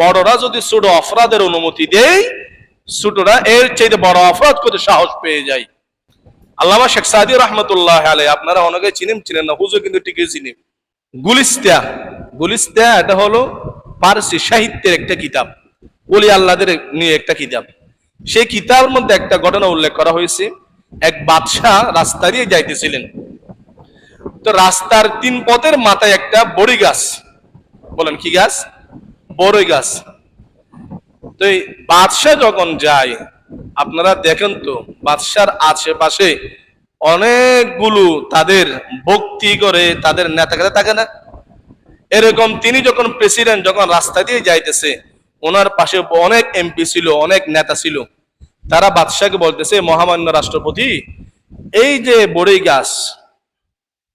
বড়রা যদি ছোট অপরাধের অনুমতি দেয়, ছোটরা এর চাইতে বড় অপরাধ করতে সাহস পেয়ে যায়। আল্লামা শেখ সাদি রহমতুল্লাহ আলাই আপনারা অনেকে চিনেন চিনেন না, হুজুর কিন্তু ঠিকই চিনি। গুলিস্তা গুলিস্তা এটা হলো পারসি সাহিত্যের একটা কিতাব, ওলি আল্লাহদের নিয়ে একটা কিতাব। সেই কিতাবের মধ্যে একটা ঘটনা উল্লেখ করা হয়েছে, এক বাদশাহ রাস্তা দিয়ে যাইতেছিলেন। তো রাস্তার তিন পথের মাথায় একটা বড়ি গাছ, বলেন কি গাছ? বড়ই গাছ। তো এই বাদশাহ যখন যায়, আপনারা দেখেন তো, বাদশার আশেপাশে অনেকগুলো তাদের ভক্তি করে তাদের নেতা কাছে থাকে না? এরকম তিনি যখন প্রেসিডেন্ট যখন রাস্তা দিয়ে যাইতেছে, ওনার পাশে অনেক এমপি ছিল, অনেক নেতা ছিল। তারা বাদশাহকে বলতেছে, মহামান্য রাষ্ট্রপতি, এই যে বড়ই গাছ,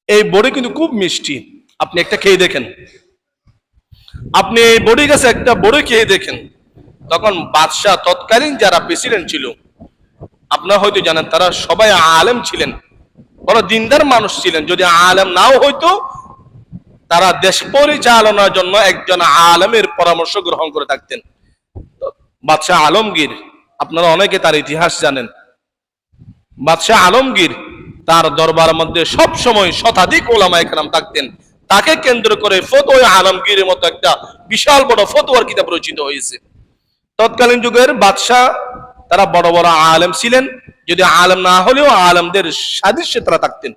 এই বড়ি কিন্তু খুব মিষ্টি। আপনি একটা খেয়ে দেখেন। আপনি এই বড়ি গাছে একটা বড়ি খেয়ে দেখেন। তখন বাদশাহ তৎকালীন যারা প্রেসিডেন্ট ছিল, আপনারা হয়তো জানেন, তারা সবাই আলেম ছিলেন। বড় দিনদার মানুষ ছিলেন। যদি আলেম নাও হইতো, তারা দেশ পরিচালনার জন্য একজন আলেমের পরামর্শ গ্রহণ করে থাকতেন। বাদশাহ আলমগীর, আপনারা অনেকে তার ইতিহাস জানেন। বাদশাহ আলমগীর তার দরবার মধ্যে সব সময় শতাধিক ওলামা একরাম থাকতেন। তাকে কেন্দ্র করে ফতোয়া আলমগীরের মতো একটা বিশাল বড় ফতোয়ার কিতাব রচিত হয়েছে। তৎকালীন যুগের বাদশাহ, তারা বড় বড় আলেম ছিলেন। যদি আলেম না হলেও আলেমদের সাদৃশ্যে তারা থাকতেন।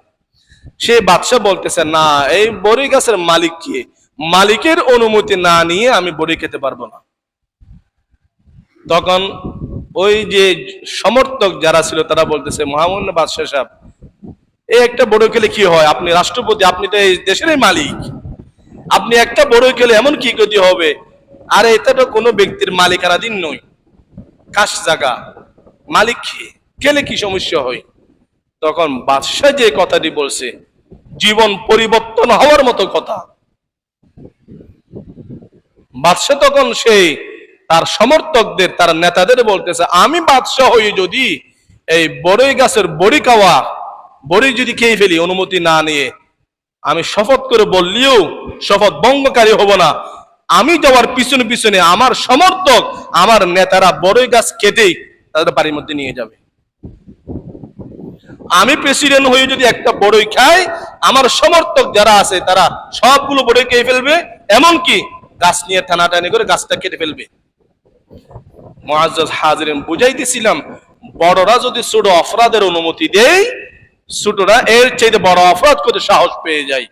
সে বাদশাহ বলতেছে, না, এই বড়ি গাছের মালিক কে? মালিকের অনুমতি না নিয়ে আমি বড়ি খেতে পারব না। তখন ওই যে সমর্থক যারা ছিল, তারা বলতেছে মহামান্য বাদশাহ সাহেব এই একটা বড় খেলে কি হয়? আপনি রাষ্ট্রপতি, আপনি তো এই দেশেরই মালিক। আপনি একটা বড় খেলে এমন কি ক্ষতি হবে? আর, এটা তো কোনো ব্যক্তির মালিকানাধীন নয়। কাশ জায়গা মালিক খেলে কি সমস্যা হয়? তখন বাদশাহ যে কথাটি বলছে, জীবন পরিবর্তন হওয়ার মতো কথা। বাদশাহ তখন সেই তার সমর্থকদের, তার নেতাদের বলতেছে, আমি বাদশাহ হই যদি এই বড়ই গাছের বড়ি খাওয়া বড়ি যদি খেয়ে ফেলি, অনুমতি না নিয়ে, আমি শপথ করে বললেও শপথ ভঙ্গকারী হব না। আমি যাওয়ার পিছনে পিছনে আমার সমর্থক, আমার নেতারা বড়ই গাছ কেটেই তাদের বাড়ির মধ্যে নিয়ে যাবে। আমি প্রেসিডেন্ট হয়ে যদি একটা বড়ই খাই, আমার সমর্থক যারা আছে, তারা সবগুলো বড়ই খেয়ে ফেলবে, এমনকি গাছ নিয়ে টানাটানি করে গাছটা কেটে ফেলবে। মহাজ্জাজ হাজিরেন, বুঝাইতেছিলাম, বড়রা যদি ছোট অপরাধের অনুমতি দেয় ছোটরা এর চাইতে বড় অপরাধ করতে সাহস পেয়ে যায়।